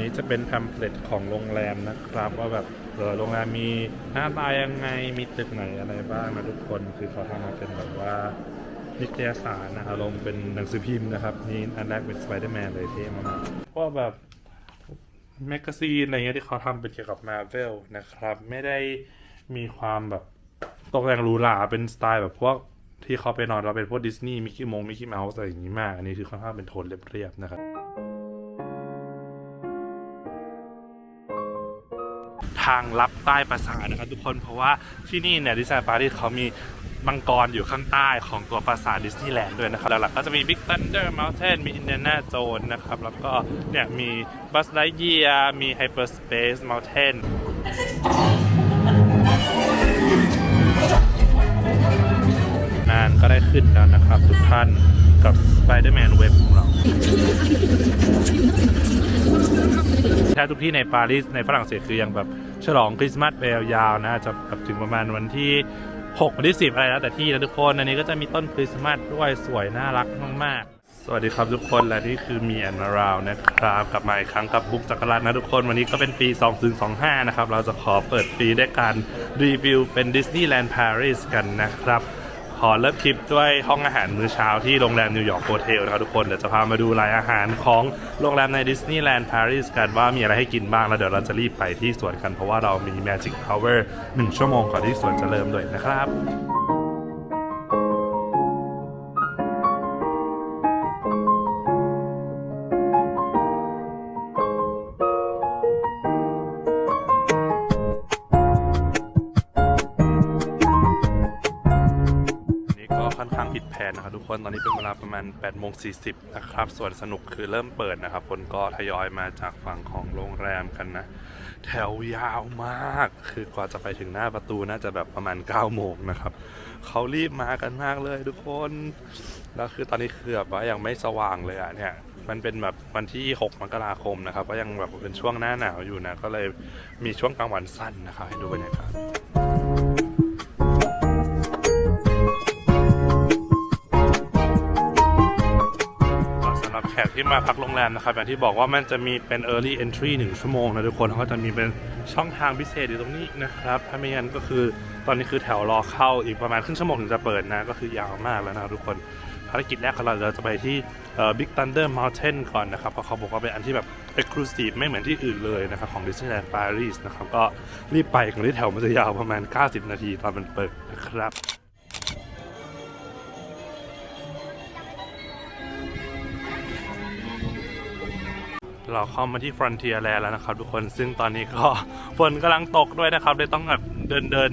นี้จะเป็นแพมเพลตของโรงแรมนะครับ ว่าแบบเออโรงแรมมีหน้าตายังไงมีตึกไหนอะไรบ้างนะทุกคนคือเขาทำมาเป็นแบบว่านิตยสารนะอารมณ์เป็นหนังสือพิมพ์นะครับ นี่อันแรกเป็นสไปเดอร์แมนเลยเท่มากๆว่าแบบแมกกาซีนอะไรเงี้ยที่เขาทำเป็นเกี่ยวกับมาเวลนะครับ ไม่ได้มีความแบบตกแต่งหรูหราเป็นสไตล์แบบพวกที่เขาไปนอนเราเป็นพวกดิสนีย์มิกกี้มงมิกกี้เมาส์อะไรอย่างนี้มาก อันนี้คือค่อนข้างเป็นโทนเรียบๆนะครับ ทางลับใต้ปราสาทนะครับทุกคนเพราะว่าที่นี่เนี่ยดิสนีย์ปารีสเขามีมังกรอยู่ข้างใต้ของตัวปราสาทดิสนีย์แลนด์ด้วยนะครับหลักๆก็จะมี Big Thunder Mountain มี Indiana Jones นะครับ แล้วก็เนี่ยมี Buzz Lightyear มี Hyperspace Mountain งานก็ได้ขึ้นแล้วนะครับทุกท่านกับ Spider-Man Web ของเราแทบทุกที่ในปารีสในฝรั่งเศสคือยังแบบ ฉลองคริสต์มาสไปยาวๆนะจะแบบถึงประมาณวันที่6วันที่10 อะไรแล้วแต่ที่นะทุกคนอันนี้ก็จะมีต้นคริสต์มาสด้วยสวยน่ารักมากๆ สวัสดีครับทุกคนและนี่คือมีแอนนาราวนะครับกลับมาอีกครั้งกับบุ๊กจักรรัตน์นะทุกคนวันนี้ก็เป็นปี 2025 นะครับ เราจะขอเปิดปีด้วยการรีวิวเป็นดิสนีย์แลนด์ปารีสกันนะครับ ขอเริ่มคลิปด้วยห้องอาหารมื้อเช้าที่โรงแรมนิวยอร์กโฮเทลนะครับทุกคน เดี๋ยวจะพามาดูรายอาหารของโรงแรมในดิสนีย์แลนด์ปารีสกันว่ามีอะไรให้กินบ้าง แล้วเดี๋ยวเราจะรีบไปที่สวนกันเพราะว่าเรามี Magic Hour 1 ชั่วโมงก่อนที่สวนจะเริ่มด้วยนะครับ ค่อนข้างผิดแผนนะครับทุกคนตอนนี้เป็นเวลาประมาณ8โมง40นะครับส่วนสนุกคือเริ่มเปิดนะครับ คนก็ทยอยมาจากฝั่งของโรงแรมกันนะ แถวยาวมาก คือกว่าจะไปถึงหน้าประตูน่าจะแบบประมาณ9โมงนะครับเขารีบมากันมากเลยทุกคนแล้วคือตอนนี้คือแบบว่ายังไม่สว่างเลยอะเนี่ยมันเป็นแบบวันที่ 6 มกราคมนะครับ ก็ยังแบบเป็นช่วงหน้าหนาวอยู่นะ ก็เลยมีช่วงกลางวันสั้นนะครับให้ดูบรรยากาศ รับแขกที่มาพักโรงแรมนะครับ อย่างที่บอกว่ามันจะมีเป็น early entry 1 ชั่วโมงนะทุกคนเขาก็จะมีเป็นช่องทางพิเศษอยู่ตรงนี้นะครับ ถ้าไม่งั้นก็คือตอนนี้คือแถวรอเข้าอีกประมาณครึ่งชั่วโมงถึงจะเปิดนะ ก็คือยาวมากแล้วนะทุกคนภารกิจแรกของเราเราจะไปที่เอ่อ Big Thunder Mountain ก่อนนะครับ เพราะเขาบอกว่าเป็นอันที่แบบ exclusive ไม่เหมือนที่อื่นเลยนะครับ ของ Disneyland Paris นะครับ ก็รีบไปก่อนที่แถวมันจะยาวประมาณ 90 นาทีตอนมันเปิดนะครับ เราเข้ามาที่ Frontier Land แล้วนะครับ ทุกคนซึ่งตอนนี้ก็ฝนกำลังตกด้วยนะครับเลยต้องแบบเดินเดิน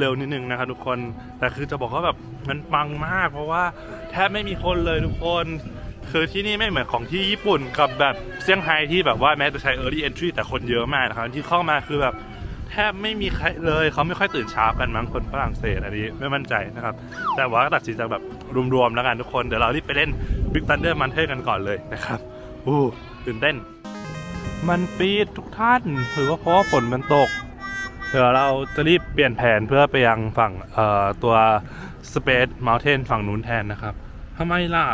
เร็วๆ นิดนึงนะครับทุกคนแต่คือจะบอกว่าแบบมันปังมาก เพราะว่าแทบไม่มีคนเลยทุกคน คือที่นี่ไม่เหมือนของที่ญี่ปุ่นกับแบบเซี่ยงไฮ้ที่แบบว่าแม้จะใช้ Early Entry แต่คนเยอะมากนะครับที่เข้ามาคือแบบแทบไม่มีใครเลยเขาไม่ค่อยตื่นเช้ากันมั้งคนฝรั่งเศสอันนี้ไม่มั่นใจนะครับ แต่ว่าตัดสินใจแบบรวมๆแล้วกันทุกคนเดี๋ยวเรารีบไปเล่น Big Thunder Mountain กันก่อนเลยนะครับอู้ ตื่นเต้น มันปีดทุกท่านหรือว่าเพราะว่าฝนมันตก เดี๋ยวเราจะรีบเปลี่ยนแผนเพื่อไปยังฝั่งเอ่อตัว Space Mountain ฝั่งนู้นแทนนะครับทำไมล่ะ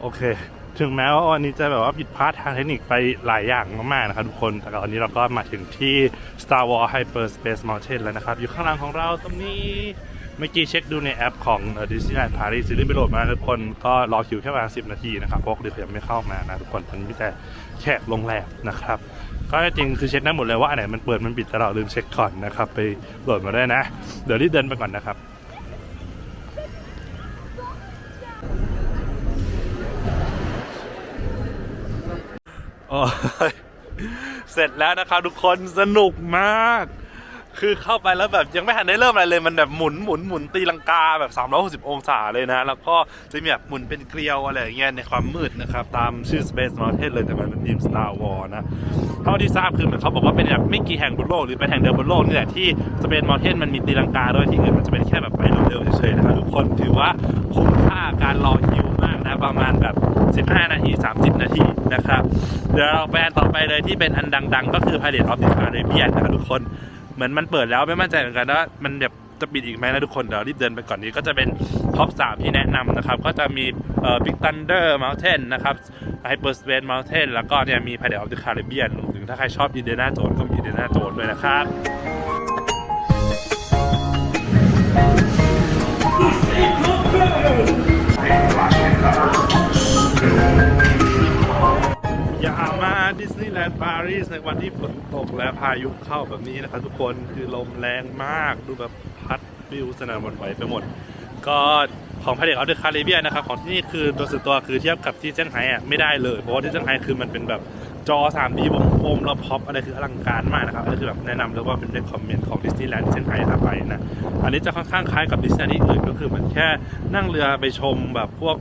โอเค ถึงแม้ว่าวันนี้จะแบบว่าผิดพลาดทางเทคนิคไปหลายอย่างมากๆนะครับทุกคน แต่ตอนนี้เราก็มาถึงที่ Star Wars Hyperspace Mountain แล้วนะครับ อยู่ข้างหลังของเราตรงนี้ เมื่อกี้เช็คดูในแอปของ Disneyland Paris ซีรีส์ไปโหลดมาทุกคนก็รอคิวแค่ประมาณ10นาทีนะครับเพราะเดี๋ยวยังไม่เข้ามานะทุกคนตอนนี้แต่แขกโรงแรมนะครับก็จริงคือเช็คได้หมดเลยว่าอันไหนมันเปิดมันปิดแต่เราลืมเช็คก่อนนะครับไปโหลดมาได้นะ เดี๋ยวรีบเดินไปก่อนนะครับโอ้เสร็จแล้วนะครับทุกคนสนุกมาก คือเข้าไปแล้วแบบยังไม่ทันได้เริ่มอะไรเลยมันแบบหมุนหมุนหมุนตีลังกาแบบ 360 องศาเลยนะ แล้วก็จะมีแบบหมุนเป็นเกลียวอะไรอย่างเงี้ยในความมืดนะครับ ตามชื่อ Space Mountain เลยแต่มันเป็นทีม Star Wars นะ เท่าที่ทราบคือเหมือนเขาบอกว่าเป็นแบบไม่กี่แห่งบนโลกหรือเป็นแห่งเดียวบนโลกนี่แหละที่ Space Mountain มันมีตีลังกาด้วยที่อื่นมันจะเป็นแค่แบบไปเร็วๆเฉยๆนะครับทุกคนถือว่าคุ้มค่าการรอคิวมากนะประมาณแบบ 15 นาที 30 นาทีนะครับเดี๋ยวเราไปอันต่อไปเลยที่เป็นอันดัง ๆ ก็คือ Pirate of the Caribbean นะครับทุกคน เหมือนมันเปิดแล้วไม่มั่นใจเหมือนกันว่ามันแบบจะปิดอีกไหมนะทุกคนเดี๋ยวรีบเดินไปก่อนนี้ก็จะเป็นท็อป 3 ที่แนะนำนะครับ ก็จะมีเอ่อ Big Thunder Mountain นะครับ Hyperspace Mountain แล้วก็เนี่ยมี Pirates of the Caribbean รวมถึงถ้าใครชอบ Indiana Jones ก็มี Indiana Jones ด้วยนะครับ อย่ามาดิสนีย์แลนด์ปารีสในวันที่ฝนตกและพายุเข้าแบบนี้นะครับทุกคนคือลมแรงมากดูแบบพัดวิวสนานวันไหวไปหมด ก็ของพาเดกออฟเดอะคาริเบียนะครับ ของที่นี่คือตัวสุดตัวคือเทียบกับที่เซี่ยงไฮ้อะไม่ได้เลย เพราะว่าที่เซี่ยงไฮ้คือมันเป็นแบบจอ 3D วงกลมแล้วพ็อปอะไรคืออลังการมากนะครับอันนี้คือแบบแนะนำเลยว่าเป็นเรคคอมเมนต์ของดิสนีย์แลนด์เซี่ยงไฮ้ถ้าไปนะ อันนี้จะค่อนข้างคล้ายกับดิสนีย์ที่อื่นก็คือมือนแค่นั่งเรือไปชมแบบพวก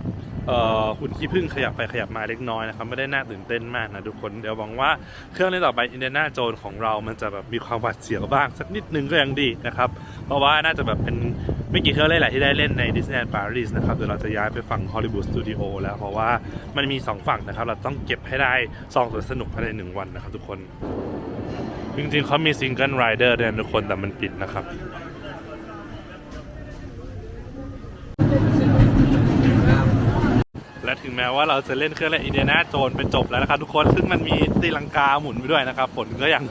หุ่นขี้ผึ้งขยับไปขยับมาเล็กน้อยนะครับไม่ได้น่าตื่นเต้นมากนะทุกคนเดี๋ยวหวังว่าเครื่องเล่นต่อไปอินเดียนาโจนของเรามันจะแบบมีความหวาดเสียวบ้างสักนิดนึงก็ยังดีนะครับเพราะว่าน่าจะแบบเป็นไม่กี่เครื่องเล่นแหละที่ได้เล่นในดิสนีย์ปารีสนะครับเดี๋ยวเราจะย้ายไปฝั่งฮอลลีวูดสตูดิโอแล้วเพราะว่ามันมี 2 ฝั่งนะครับเราต้องเก็บให้ได้ซองตัวสนุกภายในหนึ่งวันนะครับทุกคนจริงๆเขามีซิงเกิลไรเดอร์ด้วยนะทุกคนแต่มันปิดนะครับ และ ถึงแม้ว่าเราจะเล่นเครื่องเล่นอินเดียนาโจนเป็นจบแล้วนะครับทุกคนซึ่งมันมีตีลังกาหมุนไปด้วยนะครับฝนก็ยัง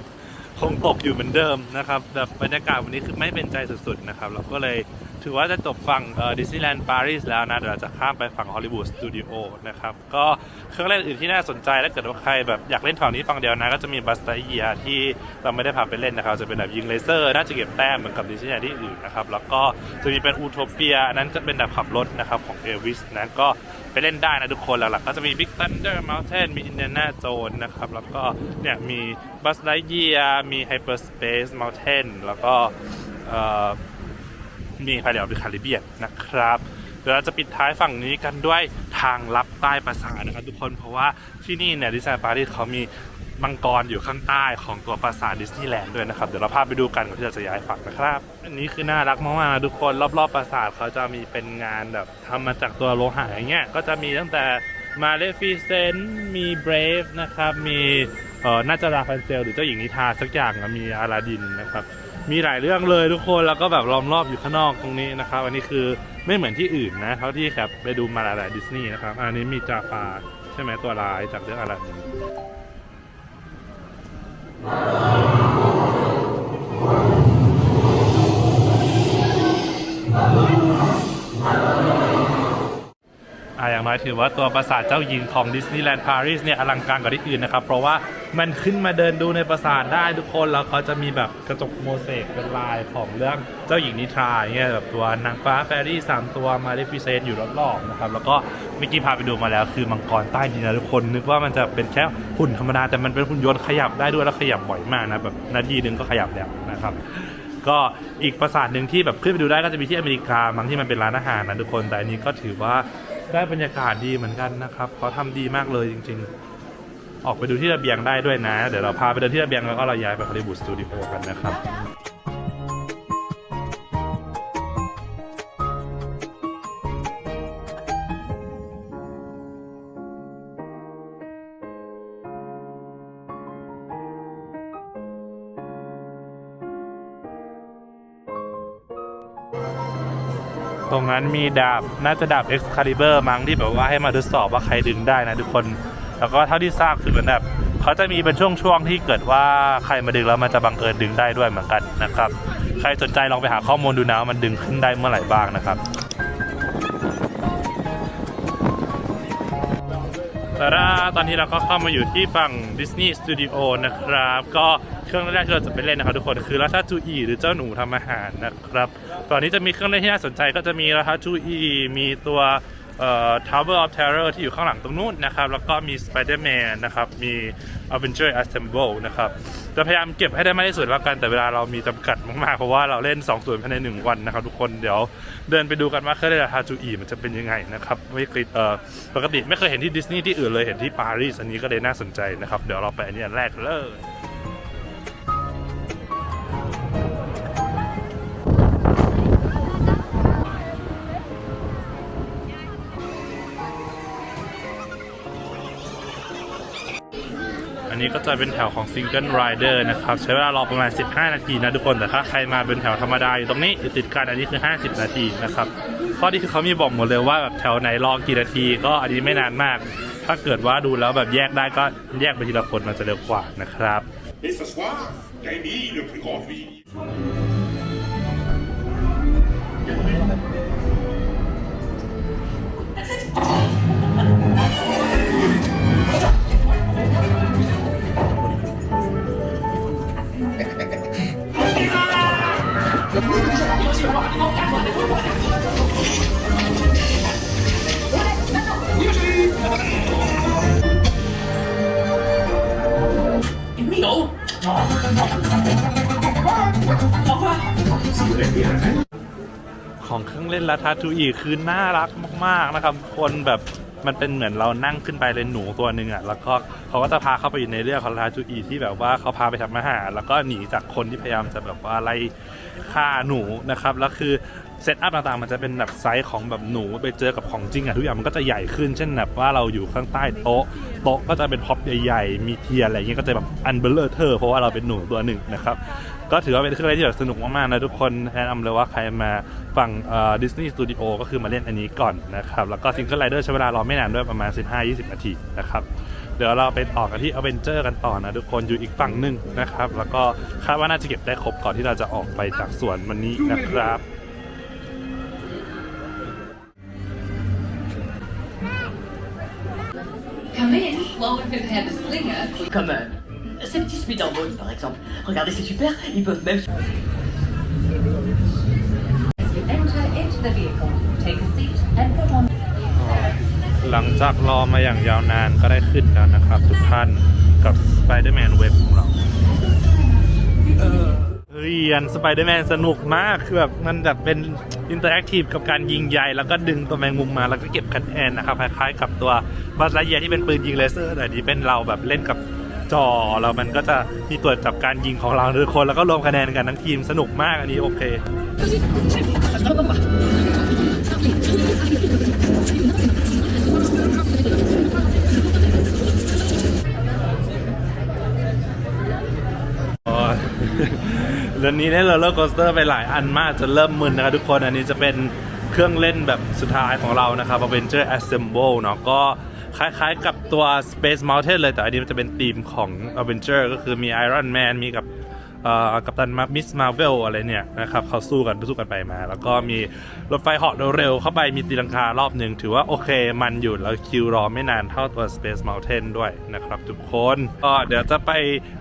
คงตกอยู่เหมือนเดิมนะครับแบบบรรยากาศวันนี้คือไม่เป็นใจสุดๆนะครับเราก็เลย ถือว่าจะจบฝั่งดิสนีย์แลนด์ปารีสแล้วนะ เดี๋ยวเราจะข้ามไปฝั่งฮอลลีวูดสตูดิโอนะครับ ก็เครื่องเล่นอื่นที่น่าสนใจถ้าเกิดว่าใครแบบอยากเล่นฝั่งนี้ฝั่งเดียวนะ ก็จะมีบัสไตเยียที่เราไม่ได้พาไปเล่นนะครับ จะเป็นแบบยิงเลเซอร์ น่าจะเก็บแต้มเหมือนกับดิสนีย์แลนด์ที่อื่นนะครับ แล้วก็จะมีเป็นอูโทเปียนั้นจะเป็นแบบขับรถนะครับของเอวิสนั้นก็ไปเล่นได้นะทุกคนหลักๆก็จะมี Big Thunder Mountain มี Indiana Jones นะครับ แล้วก็เนี่ยมี Buzz Lightyear มี Hyperspace Mountain แล้วก็เอ่อ มี Pirates of the Caribbean นะครับเดี๋ยวเราจะปิดท้ายฝั่งนี้กันด้วยทางลับใต้ปราสาทนะครับ ทุกคนเพราะว่าที่นี่เนี่ยดิสนีย์ปารีสเขามีมังกรอยู่ข้างใต้ของตัวปราสาทดิสนีย์แลนด์ด้วยนะครับ เดี๋ยวเราพาไปดูกันก่อนที่เราจะย้ายฝั่งนะครับ อันนี้คือน่ารักมากๆนะทุกคนรอบๆปราสาทเขาจะมีเป็นงานแบบทำมาจากตัวโลหะอย่างเงี้ยก็จะมีตั้งแต่มาเลฟิเซนต์มีเบรฟนะครับมี เอ่อน่าจะราพันเซลหรือเจ้าหญิงนิทาสักอย่างนะมีอาลาดินนะครับมีหลายเรื่องเลยทุกคนแล้วก็แบบล้อมรอบอยู่ข้างนอกตรงนี้นะครับอันนี้คือไม่เหมือนที่อื่นนะเท่าที่ครับไปดูมาหลายๆดิสนีย์นะครับอันนี้มีจาฟาใช่ไหมตัวร้ายจากเรื่องอาลาดิน อยถือว่าตัวปราสาทเจ้าหญิงของดิสนีย์แลนด์ปารีสเนี่ยอลังการกว่าที่อื่นนะครับ เพราะว่ามันขึ้นมาเดินดูในปราสาทได้ทุกคน แล้วเขาจะมีแบบกระจกโมเสกเป็นลายของเรื่องเจ้าหญิงนิทราเงี้ยแบบตัวนางฟ้าแฟรี่สามตัวมาเลฟิเซนอยู่รอบๆนะครับ แล้วก็เมื่อกี้พาไปดูมาแล้วคือมังกรใต้ดินนะทุกคนนึกว่ามันจะเป็นแค่หุ่นธรรมดาแต่มันเป็นหุ่นยนต์ขยับได้ด้วยแล้วขยับบ่อยมากนะแบบนาทีหนึงก็ขยับแล้วนะครับก็อีกปราสาทหนึ่งที่แบบขึ้นไปดูได้ก็จะมีที่อเมริกามังที่มันเป็นร้านอาหารนะทุกคนแต่อันนี้ก็ถือว่า ได้บรรยากาศดีเหมือนกันนะครับเขาทำดีมากเลยจริง ๆ ออกไปดูที่ระเบียงได้ด้วยนะ เดี๋ยวเราพาไปเดินที่ระเบียงแล้วก็เราย้ายไปคาริบูสตูดิโอกันนะครับ ตรงนั้นมีดาบน่าจะดาบ Excalibur มั้งที่แบบว่าให้มาทดสอบว่าใครดึงได้นะทุกคน แล้วก็เท่าที่ทราบคือเหมือนแบบเขาจะมีเป็นช่วงๆที่เกิดว่าใครมาดึงแล้วมันจะบังเอิญดึงได้ด้วยเหมือนกันนะครับ ใครสนใจลองไปหาข้อมูลดูนะว่ามันดึงขึ้นได้เมื่อไหร่บ้างนะครับ แต่ละตอนนี้เราก็เข้ามาอยู่ที่ฝั่ง Disney Studio นะครับ ก็เครื่องแรกที่เราจะไปเล่นนะครับทุกคนคือราทาจูอีหรือเจ้าหนูทำอาหารนะครับตอนนี้จะมีเครื่องเล่นที่น่าสนใจก็จะมีราทาจูอีมีตัว เอ่อ Tower of Terror ที่อยู่ข้างหลังตรงนู้นนะครับ แล้วก็มี Spider-Man นะครับ มี Avenger Assemble นะครับ จะพยายามเก็บให้ได้มากที่สุดแล้วกัน แต่เวลาเรามีจำกัดมากๆ เพราะว่าเราเล่น2ส่วนภายใน 1 วันนะครับ ทุกคน เดี๋ยวเดินไปดูกันว่าเครื่องเล่นราชาจูอีมันจะเป็นยังไงนะครับ ไม่เคยเอ่อ ปกติไม่เคยเห็นที่ดิสนีย์ที่อื่นเลย เห็นที่ปารีส อันนี้ก็เลยน่าสนใจนะครับ เดี๋ยวเราไปอันนี้อันแรกเลย ก็จะเป็นแถวของ Single Rider นะครับ ใช้เวลารอประมาณ 15 นาทีนะทุกคน แต่ถ้าใครมาเป็นแถวธรรมดาอยู่ตรงนี้อยู่ติดกันอันนี้คือ 50 นาทีนะครับข้อดีคือเขามีบอกหมดเลยว่าแบบแถวไหนรอกี่นาที ก็อันนี้ไม่นานมาก ถ้าเกิดว่าดูแล้วแบบแยกได้ก็แยกไปทีละคนมันจะเร็วกว่านะครับ Et ce soir, Camille, le plus grand cuisinier. ของเครื่องเล่นลาทาทูอีคือน่ารักมาก ๆ นะครับ คนแบบ มันเป็นเหมือนเรานั่งขึ้นไปเลยหนูตัวหนึ่งอะแล้วก็เขาก็จะพาเข้าไปอยู่ในเรื่องของราทาทูอีที่แบบว่าเขาพาไปทำอาหารแล้วก็หนีจากคนที่พยายามจะแบบว่าไล่ฆ่าหนูนะครับแล้วคือ เซตอัพต่างๆมันจะเป็นแบบไซส์ของแบบหนูไปเจอกับของจริงอะทุกอย่างมันก็จะใหญ่ขึ้นเช่นแบบว่าเราอยู่ข้างใต้โต๊ะโต๊ะก็จะเป็นพ็อปใหญ่ๆ มีเทียนอะไรอย่างเงี้ยก็จะแบบอันเบลเลอร์เทอเพราะว่าเราเป็นหนูตัวหนึ่งนะครับ ก็ถือว่าเป็นเครื่องเล่นที่แบบสนุกมากๆนะทุกคนแนะนำเลยว่าใครมาฟังดิสนีย์สตูดิโอก็คือมาเล่นอันนี้ก่อนนะครับ แล้วก็ซิงเกิลไรเดอร์ใช้เวลารอไม่นานด้วยประมาณ 15-20 นาทีนะครับเดี๋ยวเราไปต่อกันที่อเวนเจอร์กันต่อนะทุกคนอยู่อีกฝั่งหนึ่งนะครับ แล้วก็คาดว่าน่าจะเก็บได้ครบก่อนที่เราจะออกไปจากสวนวันนี้นะครับ Come in while we prepare the slinger. Comme euh, ces petits speederboats par exemple. Regardez, c'est super, ils peuvent même... As you enter into the vehicle, take a seat and put on หลังจากรอมาอย่างยาวนานก็ได้ขึ้นแล้วนะครับ ทุกท่านกับ Spider-Man Web ของเรา เฮ้ยอัน Spider-Man สนุกมากคือแบบมันแบบเป็นอินเตอร์แอคทีฟกับการยิงใหญ่แล้วก็ดึงตัวแมงมุมมาแล้วก็เก็บคะแนนนะครับคล้ายๆกับตัวบัสไลเยียที่เป็นปืนยิงเลเซอร์แต่นี้เป็นเราแบบเล่นกับจอแล้วมันก็จะมีตรวจจับการยิงของเราทุกคนแล้วก็รวมคะแนนกันทั้งทีมสนุกมากอันนี้โอเค โอ้ย เรื่องนี้ได้โรลเลอร์โคสเตอร์ไปหลายอันมากจนเริ่มมึนนะครับทุกคนอันนี้จะเป็นเครื่องเล่นแบบสุดท้ายของเรานะครับ Avenger Assemble เนาะก็คล้ายๆกับตัว Space Mountain เลยแต่อันนี้มันจะเป็นธีมของ Avenger ก็คือมี Iron Man มีกับเอ่อกัปตันมามิสมาเวลอะไรเนี่ยนะครับเขาสู้กันสู้กันไปมา แล้วก็มีรถไฟเหาะเร็วๆเข้าไปมีตีลังคารอบหนึ่งถือว่าโอเคมันอยู่แล้วคิวรอไม่นานเท่าตัว Space Mountain ด้วยนะครับทุกคนก็เดี๋ยวจะไป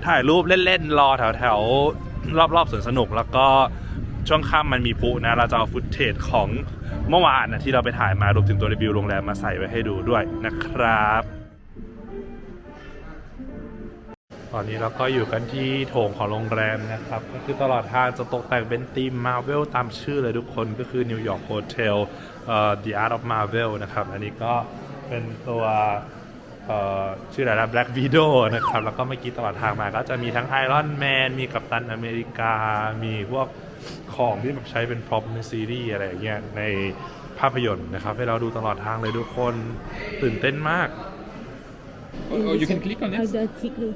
ถ่ายรูปเล่นๆ รอแถวๆ รอบๆสวนสนุกแล้วก็ช่วงค่ำมันมีพุนะ เราจะเอาฟุตเทจของเมื่อวานนะที่เราไปถ่ายมารวมถึงตัวรีวิวโรงแรมมาใส่ไว้ให้ดูด้วยนะครับ ตอนนี้เราก็อยู่กันที่โถงของโรงแรมนะครับ ก็คือตลอดทางจะตกแต่งเป็นธีม Marvel ตามชื่อเลยทุกคนก็คือ New York Hotel เอ่อ The Art of Marvel นะครับ อันนี้ก็เป็นตัว ชื่ออะไรนะ Black Widow นะครับ แล้วก็เมื่อกี้ตลอดทางมาก็จะมีทั้ง Iron Man มีกัปตันอเมริกา มีพวกของที่แบบใช้เป็นพร็อพในซีรีส์อะไรอย่างเงี้ยในภาพยนตร์นะครับ ให้เราดูตลอดทางเลยทุกคนตื่นเต้นมาก Oh, you can click on How it. do I click the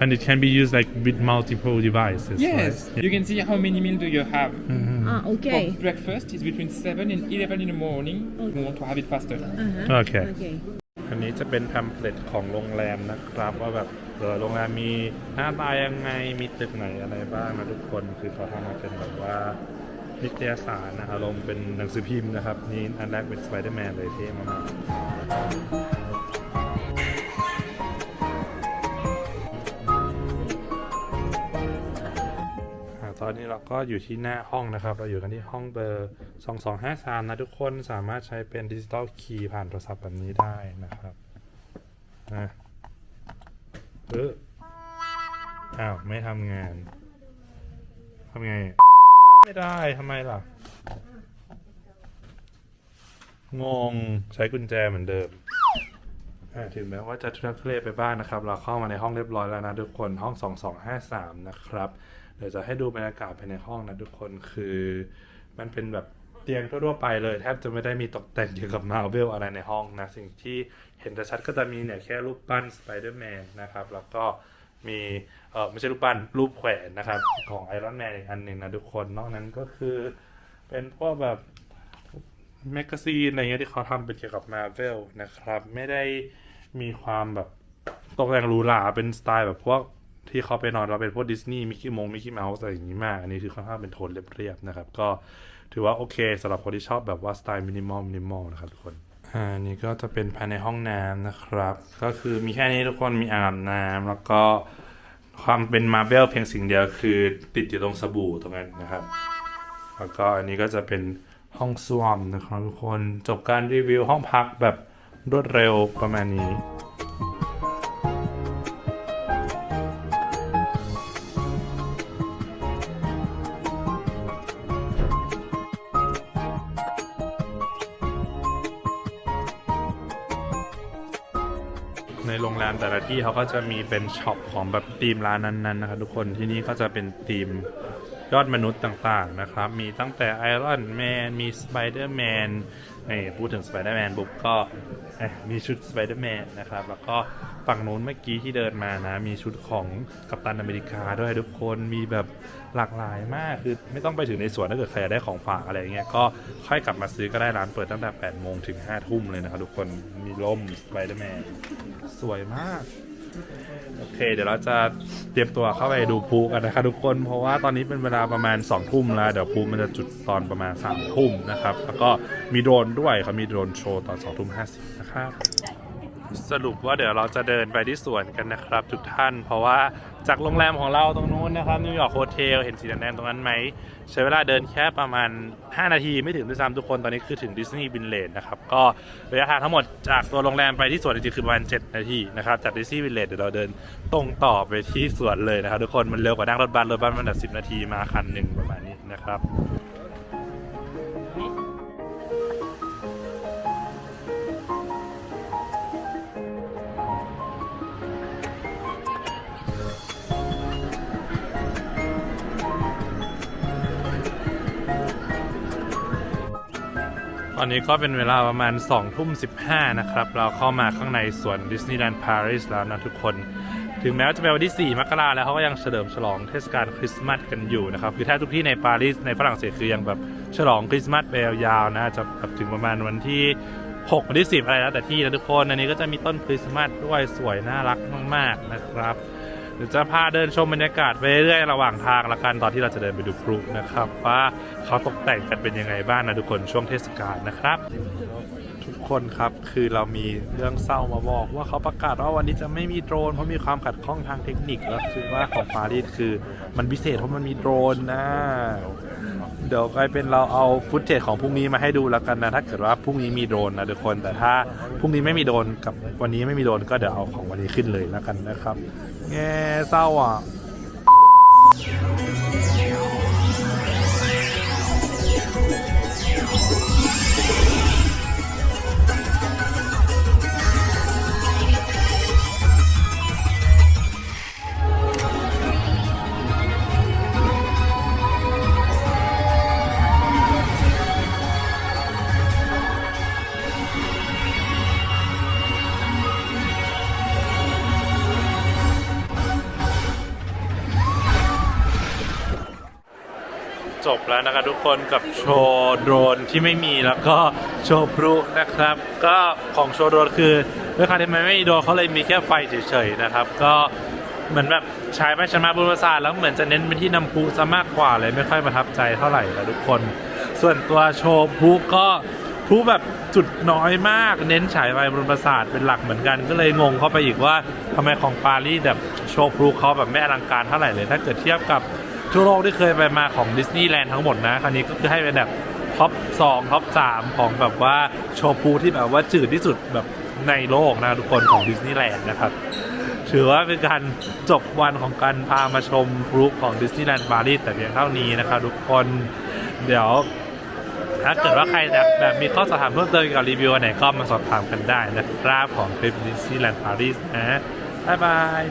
and it can be used like with multiple devices Yes, right? you can see how many meals do you have. Ah, okay. For breakfast is between 7 and 11 in the morning. We want to have it faster. Uh-huh. Okay. Okay. อันนี้จะเป็นแพมเพลตของโรงแรมนะครับ ว่าแบบเออโรงแรมมีหน้าตายังไงมีตึกไหนอะไรบ้างนะทุกคนคือเขาทำมาเป็นแบบว่านิตยสารนะครับลงเป็นหนังสือพิมพ์นะครับ นี่อันแรกเป็นสไปเดอร์แมนเลยเท่มาก ตอนนี้เราก็อยู่ที่หน้าห้องนะครับ เราอยู่กันที่ห้องเบอร์ 2253 นะทุกคนสามารถใช้เป็นดิจิตอลคีย์ผ่านโทรศัพท์แบบนี้ได้นะครับอะเอออ้าว ไม่ทำงานทำไง ไม่ได้ทำไมล่ะ งงใช้กุญแจเหมือนเดิมถึงแม้ว่าจะทุรักทุเลไปบ้างนะครับ เราเข้ามาในห้องเรียบร้อยแล้วนะทุกคนห้อง 2253 นะครับ เดี๋ยวจะให้ดูบรรยากาศภายในห้องนะทุกคนคือ มันเป็นแบบเตียงทั่วๆไปเลยแทบจะไม่ได้มีตกแต่งเกี่ยวกับมาเวลอะไรในห้องนะ สิ่งที่เห็นชัดก็จะมีเนี่ยแค่รูปปั้นสไปเดอร์แมนนะครับ แล้วก็มีเออไม่ใช่รูปปั้นรูปแขวนนะครับ ของไอรอนแมนอีกอันหนึ่งนะทุกคนนอกนั้นก็คือเป็นพวกแบบแมกกาซีนอะไรเงี้ยที่เขาทำเป็นเกี่ยวกับมาเวลนะครับ ไม่ได้มีความแบบตกแต่งหรูหราเป็นสไตล์แบบพวก ที่เขาไปนอนเราเป็นพวกดิสนีย์มิกกี้มงมิกกี้เมาส์อะไรอย่างนี้มาก อันนี้คือค่อนข้างเป็นโทนเรียบๆนะครับ ก็ถือว่าโอเคสำหรับคนที่ชอบแบบว่าสไตล์มินิมอลมินิมอลนะครับทุกคนอ่านี่ก็จะเป็นภายในห้องน้ำนะครับ ก็คือมีแค่นี้ทุกคนมีอ่างอาบน้ำแล้วก็ความเป็นมาเบลเพียงสิ่งเดียวคือติดอยู่ตรงสบู่ตรงนั้นนะครับ แล้วก็อันนี้ก็จะเป็นห้องส้วมนะครับทุกคนจบการรีวิวห้องพักแบบรวดเร็วประมาณนี้ เขาก็จะมีเป็นช็อปของแบบธีมร้านนั้นๆนะครับทุกคนที่นี่ก็จะเป็นธีมยอดมนุษย์ต่างๆนะครับ มีตั้งแต่ไอรอนแมนมีสไปเดอร์แมนนี่พูดถึงสไปเดอร์แมนบุ๊บก็มีชุดสไปเดอร์แมนนะครับ แล้วก็ฝั่งนู้นเมื่อกี้ที่เดินมานะ มีชุดของกัปตันอเมริกาด้วยทุกคนมีแบบหลากหลายมาก คือไม่ต้องไปถึงในสวนถ้าเกิดใครอยากได้ของฝากอะไรเงี้ยก็ค่อยกลับมาซื้อก็ได้ร้านเปิดตั้งแต่8โมงถึง5ทุ่มเลยนะครับทุกคนมีร่มสไปเดอร์แมนสวยมาก โอเค เดี๋ยวเราจะเตรียมตัวเข้าไปดูพูกันนะครับทุกคนเพราะว่าตอนนี้เป็นเวลาประมาณ2องทุ่มแล้วเดี๋ยวพูมันจะจุดตอนประมาณ3ามทุ่มนะครับ แล้วก็มีโดรนด้วยเขามีโดรนโชว์ตอน2องทุ่มห้นะครับ สรุปว่าเดี๋ยวเราจะเดินไปที่สวนกันนะครับ ทุกท่าน เพราะว่าจากโรงแรมของเราตรงนู้นนะครับนิวยอร์กโฮเทลเห็นสีแดงๆตรงนั้นไหม ใช้เวลาเดินแค่ประมาณ 5 นาทีไม่ถึงด้วยซ้ำทุกคนตอนนี้คือถึงดิสนีย์บินเลนนะครับก็ระยะทางทั้งหมดจากตัวโรงแรมไปที่สวนจริงๆคือประมาณ 7 นาทีนะครับจากดิสนีย์บินเลนเดี๋ยวเราเดินตรงต่อไปที่สวนเลยนะครับทุกคนมันเร็วกว่านั่งรถบัสรถบัสมันแบบสินาทีมาคันหนึ่งประมาณนี้นะครับ ตอนนี้ก็เป็นเวลาประมาณ2ทุ่ม15 นะครับ เราเข้ามาข้างในสวนดิสนีย์แลนด์ปารีสแล้วนะทุกคน ถึงแม้ว่าจะเป็นวันที่ 4 มกราแล้วเขาก็ยังเฉลิมฉลองเทศกาลคริสต์มาสกันอยู่นะครับ คือแทบทุกที่ในปารีสในฝรั่งเศสคือยังแบบฉลองคริสต์มาสไปยาวๆนะจะแบบถึงประมาณวันที่ 6 วันที่ 10 อะไรแล้วแต่ที่นะทุกคน อันนี้ก็จะมีต้นคริสต์มาสด้วยสวยน่ารักมาก ๆนะครับ เดี๋ยวจะพาเดินชมบรรยากาศไปเรื่อยๆระหว่างทางละกันตอนที่เราจะเดินไปดูพลุนะครับ ว่าเขาตกแต่งกันเป็นยังไงบ้างนะทุกคนช่วงเทศกาลนะครับ ทุกคนครับคือเรามีเรื่องเศร้ามาบอก ว่าเขาประกาศว่าวันนี้จะไม่มีโดรนเพราะมีความขัดข้องทางเทคนิคแล้วคือว่าของปารีสคือมันพิเศษเพราะมันมีโดรนนะเดี๋ยวกลายเป็นเราเอาฟุตเทจของพรุ่งนี้มาให้ดูแล้วกันนะถ้าเกิดว่าพรุ่งนี้มีโดรนนะทุกคน แต่ถ้าพรุ่งนี้ไม่มีโดรนกับวันนี้ไม่มีโดรนก็เดี๋ยวเอาของวันนี้ขึ้นเลยแล้วกันนะครับ แง่เศร้ บแล้วนะครับทุกคนกับโชว์โดรนที่ไม่มีแล้วก็โชว์พลุนะครับ ก็ของโชว์โดรนคือด้วยความที่มันไม่มีโดรนเขาเลยมีแค่ไฟเฉยๆนะครับ ก็เหมือนแบบใช้ไม้ชนะบุรประสาทแล้วเหมือนจะเน้นไปที่น้ำพุซะมากกว่าเลยไม่ค่อยประทับใจเท่าไหร่แล้วทุกคน ส่วนตัวโชว์พลุก็พลุแบบจุดน้อยมาก เน้นฉายไฟบนประสาทเป็นหลักเหมือนกัน ก็เลยงงเข้าไปอีกว่าทำไมของปารีสแบบโชว์พลุเขาแบบไม่อลังการเท่าไหร่เลย ถ้าเกิดเทียบกับ ทั่วโลกที่เคยไปมาของดิสนีย์แลนด์ทั้งหมดนะ คราวนี้ก็คือให้เป็นแบบท็อป2ท็อป3ของแบบว่าโชว์พูที่แบบว่าจืดที่สุดแบบในโลกนะทุกคนของดิสนีย์แลนด์นะครับ ถือว่าเป็นการจบวันของการพามาชมพลุของดิสนีย์แลนด์ปารีสแต่เพียงเท่านี้นะครับทุกคนเดี๋ยวถ้าเกิดว่าใครอยากแบบมีข้อสอบถามเพิ่มเติมเกี่ยวกับรีวิวอันไหนก็มาสอบถามกันได้นะครับของคลิปดิสนีย์แลนด์ปารีสนะบ๊ายบาย